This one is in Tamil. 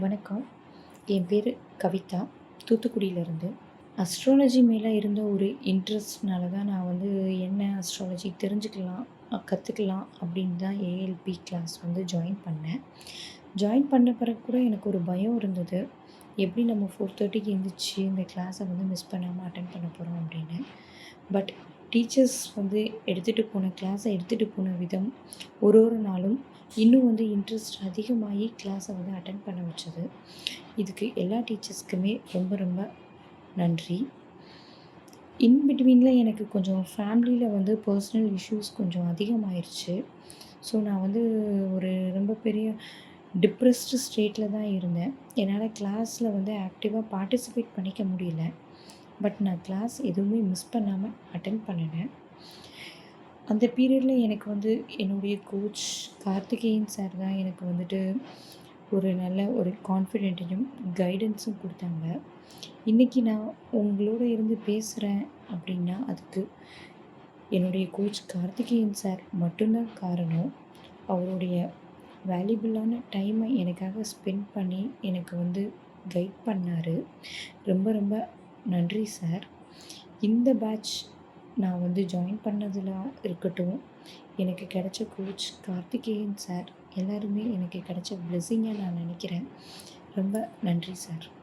வணக்கம். என் பேர் கவிதா. தூத்துக்குடியிலேருந்து. அஸ்ட்ராலஜி மேலே இருந்த ஒரு இன்ட்ரெஸ்ட்னால தான் நான் வந்து என்ன அஸ்ட்ராலஜி தெரிஞ்சுக்கலாம் கற்றுக்கலாம் அப்படின்னு தான் ஏஎல்பி கிளாஸ் வந்து ஜாயின் பண்ணேன். ஜாயின் பண்ண பிறகு கூட எனக்கு ஒரு பயம் இருந்தது. எப்படி நம்ம ஃபோர் தேர்ட்டிக்கு எழுந்திரிச்சி இந்த கிளாஸை வந்து மிஸ் பண்ணாமல் அட்டன் பண்ண போகிறோம் அப்படின்னு. பட் டீச்சர்ஸ் வந்து எடுத்துகிட்டு போன கிளாஸை எடுத்துகிட்டு போன விதம் ஒரு ஒரு நாளும் இன்னும் வந்து இன்ட்ரெஸ்ட் அதிகமாகி கிளாஸை வந்து அட்டன் பண்ண வச்சது. இதுக்கு எல்லா டீச்சர்ஸ்க்குமே ரொம்ப ரொம்ப நன்றி. இன் பிட்வீனில் எனக்கு கொஞ்சம் ஃபேமிலியில் வந்து பர்சனல் இஷ்யூஸ் கொஞ்சம் அதிகமாயிருச்சு. ஸோ நான் வந்து ஒரு ரொம்ப பெரிய டிப்ரெஸ்டு ஸ்டேட்டில் தான் இருந்தேன். என்னால் கிளாஸில் வந்து ஆக்டிவாக பார்ட்டிசிபேட் பண்ணிக்க முடியல. பட் நான் கிளாஸ் எதுவுமே மிஸ் பண்ணாமல் அட்டன் பண்ணினேன். அந்த பீரியடில் எனக்கு வந்து என்னுடைய கோச் கார்த்திகேயன் சார் தான் எனக்கு வந்துட்டு ஒரு நல்ல ஒரு கான்ஃபிடென்ட்டையும் கைடன்ஸும் கொடுத்தாங்க. இன்றைக்கி நான் உங்களோட இருந்து பேசுகிறேன் அப்படின்னா அதுக்கு என்னுடைய கோச் கார்த்திகேயன் சார் மட்டும்தான் காரணம். அவருடைய வேல்யூபிளான டைமை எனக்காக ஸ்பெண்ட் பண்ணி எனக்கு வந்து கைட் பண்ணார். ரொம்ப ரொம்ப நன்றி சார் இந்த பேட்ச் நான் வந்து ஜாயின் பண்ணதில் இருக்கட்டும் எனக்கு கிடைச்ச கோச் கார்த்திகேயன் சார் எல்லாருமே எனக்கு கிடைச்ச பிளெஸ்ஸிங்காக நான் நினைக்கிறேன். ரொம்ப நன்றி சார்